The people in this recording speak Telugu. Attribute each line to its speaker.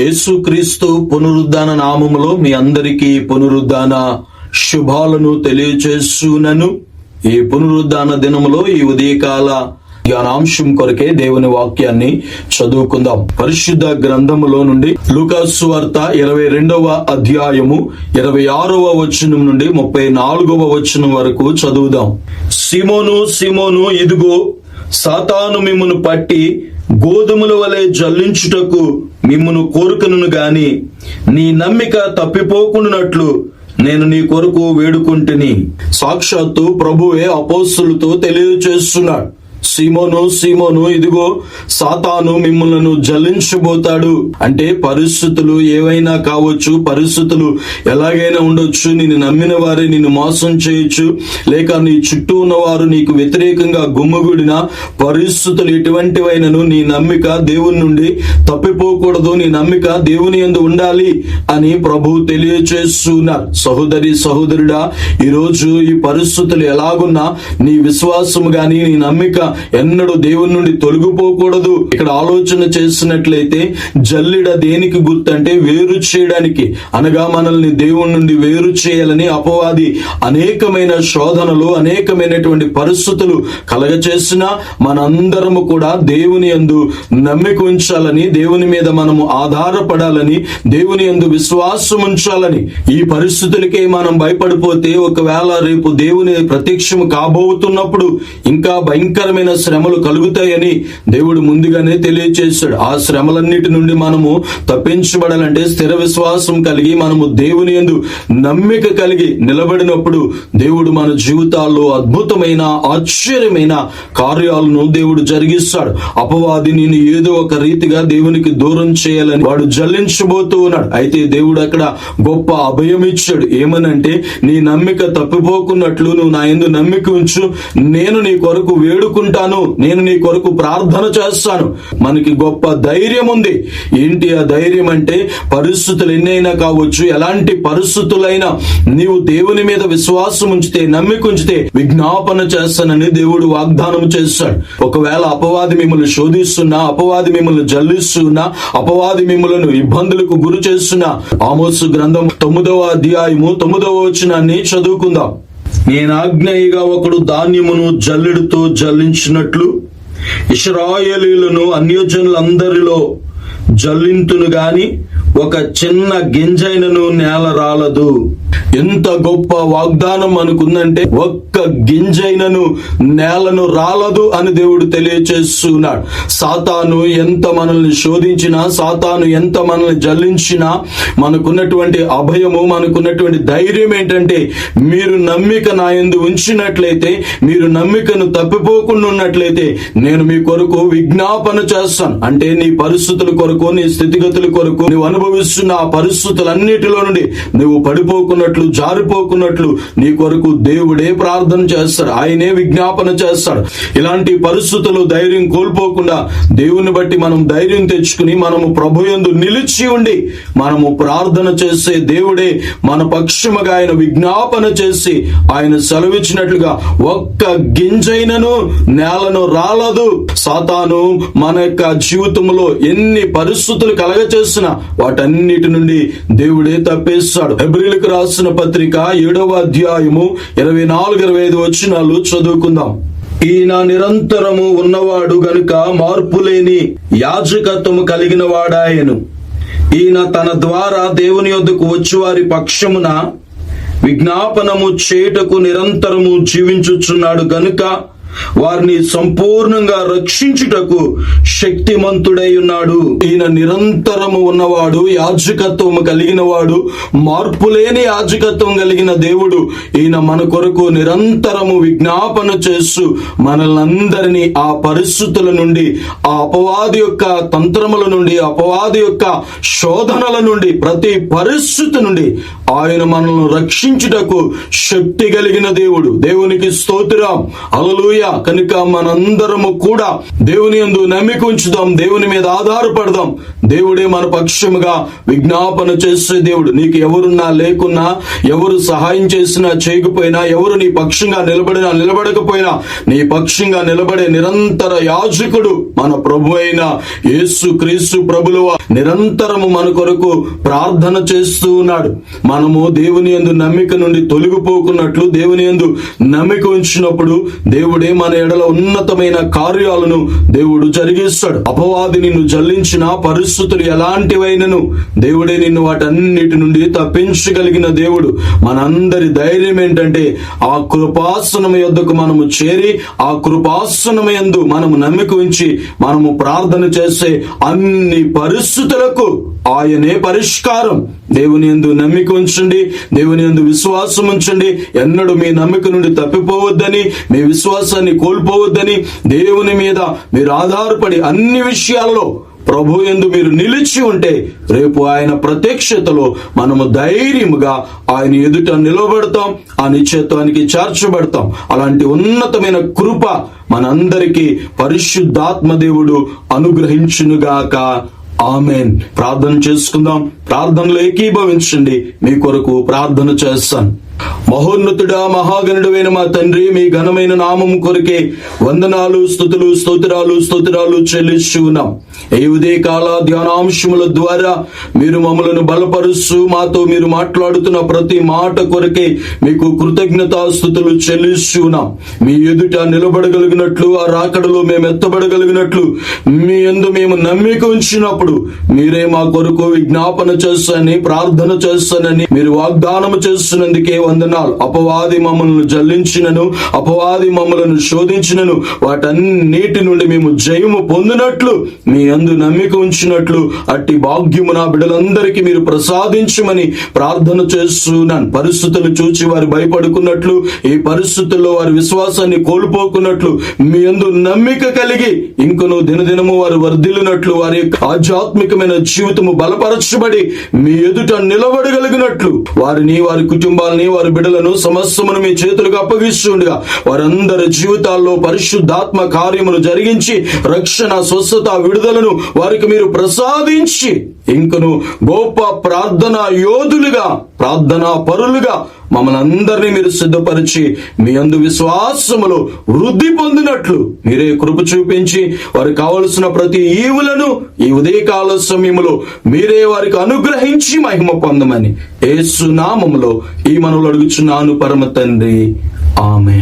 Speaker 1: యేసుక్రీస్తు పునరుద్ధాన నామములో మీ అందరికీ పునరుద్ధాన శుభాలను తెలియచేస్తునను ఈ పునరుద్ధాన దినములో ఈ ఉదయకాల ధ్యానాంశం కొరకే దేవుని వాక్యాన్ని చదువుకుందాం. పరిశుద్ధ గ్రంథములో నుండి లూకాసు వార్త ఇరవై రెండవ అధ్యాయము ఇరవై ఆరవ వచనం నుండి ముప్పై నాలుగవ వచనం వరకు చదువుదాం. సిమోను సిమోను ఇదిగో సాతాను మిమ్మును పట్టి గోధుమల వలె జల్లించుటకు మిమ్మును కోరుకను గాని నీ నమ్మిక తప్పిపోకుండానట్లు నేను నీ కొరకు వేడుకుంటుని. సాక్షాత్తు ప్రభువే అపోస్తులతో తెలియచేస్తున్నాడు సీమోను సీమోను ఇదిగో సాతాను మిమ్మల్ని జలించబోతాడు. అంటే పరిస్థితులు ఏవైనా కావచ్చు పరిస్థితులు ఎలాగైనా ఉండొచ్చు నిన్ను నమ్మిన వారే నిన్ను మోసం చేయొచ్చు లేక నీ చుట్టూ ఉన్నవారు నీకు వ్యతిరేకంగా గుమ్మగుడిన పరిస్థితులు ఎటువంటివైనను నీ నమ్మిక దేవుని నుండి తప్పిపోకూడదు నీ నమ్మిక దేవుని ఎందు ఉండాలి అని ప్రభు తెలియచేస్తున్నారు సహోదరి సహోదరుడా ఈరోజు ఈ పరిస్థితులు ఎలాగున్నా నీ విశ్వాసం గాని నీ నమ్మిక ఎన్నడూ దేవుని నుండి తొలగిపోకూడదు. ఇక్కడ ఆలోచన చేసినట్లయితే జల్లిడ దేనికి గుర్తంటే వేరు చేయడానికి. అనగా మనల్ని దేవుని నుండి వేరు చేయాలని అపవాది అనేకమైన శోధనలు అనేకమైనటువంటి పరిస్థితులు కలగచేసిన మనందరము కూడా దేవుని యందు నమ్మిక ఉంచాలని దేవుని మీద మనము ఆధారపడాలని దేవుని యందు విశ్వాసం ఉంచాలని ఈ పరిస్థితులకే మనం భయపడిపోతే ఒకవేళ రేపు దేవుని ప్రత్యక్షం కాబోతున్నప్పుడు ఇంకా భయంకరమైన శ్రమలు కలుగుతాయని దేవుడు ముందుగానే తెలియచేశాడు. ఆ శ్రమలన్నిటి నుండి మనము తప్పించబడాలంటే స్థిర విశ్వాసం కలిగి మనము దేవుని ఎందు నమ్మిక కలిగి నిలబడినప్పుడు దేవుడు మన జీవితాల్లో అద్భుతమైన ఆశ్చర్యమైన కార్యాలను దేవుడు జరిగిస్తాడు. అపవాది నేను ఏదో ఒక రీతిగా దేవునికి దూరం చేయాలని వాడు జల్లించబోతూ ఉన్నాడు. అయితే దేవుడు అక్కడ గొప్ప అభయం ఇచ్చాడు. ఏమనంటే నీ నమ్మిక తప్పిపోకున్నట్లు నువ్వు నా ఎందు నమ్మిక ఉంచు. నేను నీ కొరకు వేడుకున్న వేడుకుంటాను నేను నీ కొరకు ప్రార్థన చేస్తాను. మనకి గొప్ప ధైర్యం ఉంది. ఏంటి ఆ ధైర్యం అంటే పరిస్థితులు ఎన్నైనా కావచ్చు ఎలాంటి పరిస్థితులైనా నీవు దేవుని మీద విశ్వాసం ఉంచితే నమ్మిక ఉంచితే విజ్ఞాపన చేస్తానని దేవుడు వాగ్దానం చేస్తాడు. ఒకవేళ అపవాది మిమ్మల్ని శోధిస్తున్నా అపవాది మిమ్మల్ని జల్లిస్తున్నా అపవాది మిమ్మలను ఇబ్బందులకు గురి చేస్తున్నా ఆమోసు గ్రంథం తొమ్మిదవ అధ్యాయము తొమ్మిదవ వచనాన్ని చదువుకుందాం. నేను ఆజ్ఞయిగా ఒకడు ధాన్యమును జల్లెడుతో జల్లించినట్లు ఇస్రాయేలీలను అన్యజనులందరిలో జల్లింతును గాని ఒక చిన్న గింజైనను నేల రాలదు. ఎంత గొప్ప వాగ్దానం అనుకుందంటే ఒక్క గింజైనను నేలను రాలదు అని దేవుడు తెలియచేస్తున్నాడు. సాతాను ఎంత మనల్ని శోధించినా సాతాను ఎంత మనల్ని జల్లించినా మనకున్నటువంటి అభయము మనకున్నటువంటి ధైర్యం ఏంటంటే మీరు నమ్మిక నా ఉంచినట్లయితే మీరు నమ్మికను తప్పిపోకుండా ఉన్నట్లయితే నేను మీ కొరకు విజ్ఞాపన చేస్తాను. అంటే నీ పరిస్థితుల కొరకు నీ స్థితిగతుల కొరకు నువ్వు అనుభవిస్తున్న ఆ పరిస్థితులన్నిటిలో నుండి నువ్వు పడిపోకున్నట్లు జారిపోకున్నట్లు నీ కొరకు దేవుడే ప్రార్థన చేస్తాడు. ఆయనే విజ్ఞాపన చేస్తాడు. ఇలాంటి పరిస్థితులు ధైర్యం కోల్పోకుండా దేవుని బట్టి మనం ధైర్యం తెచ్చుకుని మనము ప్రభు ఎందు నిలిచి ఉండి మనము ప్రార్థన చేసే దేవుడే మన పక్షముగా ఆయన విజ్ఞాపన చేసి ఆయన సెలవిచ్చినట్లుగా ఒక్క గింజైనను నేలను రాలదు. సాతాను మన యొక్క జీవితంలో ఎన్ని పరిస్థితులు కలగచేసినా వాటన్నిటి నుండి దేవుడే తప్పేస్తాడు. హెబ్రిలకు రాసిన పత్రిక ఏడవ అధ్యాయము ఇరవై నాలుగు ఇరవై ఐదు వచ్చినాలు చదువుకుందాం. ఈయన నిరంతరము ఉన్నవాడు గనుక మార్పులేని యాజకత్వము కలిగిన వాడాయను. ఈయన తన ద్వారా దేవుని యొద్దకు వచ్చువారి పక్షమున విజ్ఞాపనము చేయుటకు నిరంతరము జీవించుచున్నాడు గనుక వారిని సంపూర్ణంగా రక్షించుటకు శక్తిమంతుడై ఉన్నాడు. ఈయన నిరంతరము ఉన్నవాడు యాజకత్వము కలిగిన వాడు మార్పులేని యాజకత్వం కలిగిన దేవుడు. ఈయన మన కొరకు నిరంతరము విజ్ఞాపన చేస్తూ మనల్ని ఆ పరిస్థితుల నుండి ఆ అపవాది యొక్క తంత్రముల నుండి అపవాది యొక్క శోధనల నుండి ప్రతి పరిస్థితి నుండి ఆయన మనల్ని రక్షించుటకు శక్తి కలిగిన దేవుడు. దేవునికి స్తోత్రం. అలలుయ కనుక మనందరము కూడా దేవుని ఎందు నమ్మిక ఉంచుదాం. దేవుని మీద ఆధారపడదాం. దేవుడే మన పక్షముగా విజ్ఞాపన చేసే దేవుడు. నీకు ఎవరున్నా లేకున్నా ఎవరు సహాయం చేసినా చేయకపోయినా ఎవరు నీ పక్షంగా నిలబడినా నిలబడకపోయినా నీ పక్షంగా నిలబడే నిరంతర యాజకుడు మన ప్రభు అయిన యేసు క్రీస్తు ప్రభులు నిరంతరము మన కొరకు ప్రార్థన చేస్తూ ఉన్నాడు. మనము దేవుని ఎందు నమ్మిక నుండి తొలగిపోకున్నట్లు దేవుని ఎందు నమ్మిక ఉంచినప్పుడు దేవుడే మన ఎడల ఉన్నతమైన కార్యాలను దేవుడు జరిగిస్తాడు. అపవాది నిన్ను జల్లించిన పరిస్థితులు ఎలాంటివైనను? దేవుడే నిన్ను వాటన్నిటి నుండి తప్పించగలిగిన దేవుడు. మనందరి ధైర్యం ఏంటంటే ఆ కృపాసనం యొద్దకు మనము చేరి ఆ కృపాసనం యందు మనము నమ్మిక ఉంచి మనము ప్రార్థన చేసే అన్ని పరిస్థితులకు ఆయనే పరిష్కారం. దేవుని ఎందు నమ్మిక ఉంచండి దేవుని యందు విశ్వాసం ఉంచండి. ఎన్నడూ మీ నమ్మిక నుండి తప్పిపోవద్దని మీ విశ్వాసాన్ని కోల్పోవద్దని దేవుని మీద మీరు ఆధారపడి అన్ని విషయాలలో ప్రభు ఎందు మీరు నిలిచి ఉంటే రేపు ఆయన ప్రత్యక్షతలో మనము ధైర్యముగా ఆయన ఎదుట నిలబడతాం ఆ నిశ్చత్వానికి చేర్చబడతాం. అలాంటి ఉన్నతమైన కృప మనందరికీ పరిశుద్ధాత్మ దేవుడు అనుగ్రహించునుగాక. ఆమెన్. ప్రార్థన చేసుకుందాం. ప్రార్థనలో ఏకీభవించండి. మీ కొరకు ప్రార్థన చేస్తాను. మహోన్నతుడా మహాగణుడైన మా తండ్రి మీ ఘనమైన నామము కొరకే వందనాలు స్థుతులు స్తోత్రాలు స్తోత్రాలు చెల్లిస్తూ ఉన్నాం. ఈ ఉదయ కాల ధ్యానాంశముల ద్వారా మీరు మమ్మలను బలపరుస్తూ మాతో మీరు మాట్లాడుతున్న ప్రతి మాట కొరకే మీకు కృతజ్ఞతా చెల్లిస్తున్నాం. మీ ఎదుట నిలబడగలిగినట్లు ఆ రాకడలో మేము ఎత్తబడగలిగినట్లు మీ ఎందు మేము నమ్మిక ఉంచినప్పుడు మీరే మా కొరకు విజ్ఞాపన చేస్తానని ప్రార్థన చేస్తానని మీరు వాగ్దానం చేస్తున్నందుకే వందనాలు. అపవాది మమ్మల్ని జల్లించినను అపవాది మమ్మలను శోధించినను వాటన్నిటి నుండి మేము జయము పొందినట్లు మీ అందు నమ్మిక ఉంచినట్లు అట్టి భాగ్యము నా బిడ్డలందరికీ మీరు ప్రసాదించమని ప్రార్థన చేస్తున్నాను పరిస్థితులు చూచి వారు భయపడుకున్నట్లు ఈ పరిస్థితుల్లో వారి విశ్వాసాన్ని కోల్పోకున్నట్లు మీ అందు నమ్మిక కలిగి ఇంకను దినదినము వారు వర్ధిల్లినట్లు వారి యొక్క ఆధ్యాత్మికమైన జీవితము బలపరచబడి మీ ఎదుట నిలబడగలిగినట్లు. వారిని వారి కుటుంబాలని వారి బిడ్డలను సమస్తమును మీ చేతులకు అప్పగిస్తుండగా వారందరి జీవితాల్లో పరిశుద్ధాత్మ కార్యమును జరిగించి రక్షణ స్వస్థత విడుదల విడుదలను వారికి మీరు ప్రసాదించి ఇంకను గొప్ప ప్రార్థన యోధులుగా ప్రార్థనా పరులుగా మమ్మల్ని అందరినీ మీరు సిద్ధపరిచి మీ అందు విశ్వాసములో వృద్ధి పొందినట్లు మీరే కృప చూపించి వారికి కావలసిన ప్రతి ఈవులను ఈ ఉదయకాల సమయంలో మీరే వారికి అనుగ్రహించి మహిమ పొందమని ఏసునామములో ఈ మనవులు అడుగుచున్నాను పరమ తండ్రి. ఆమె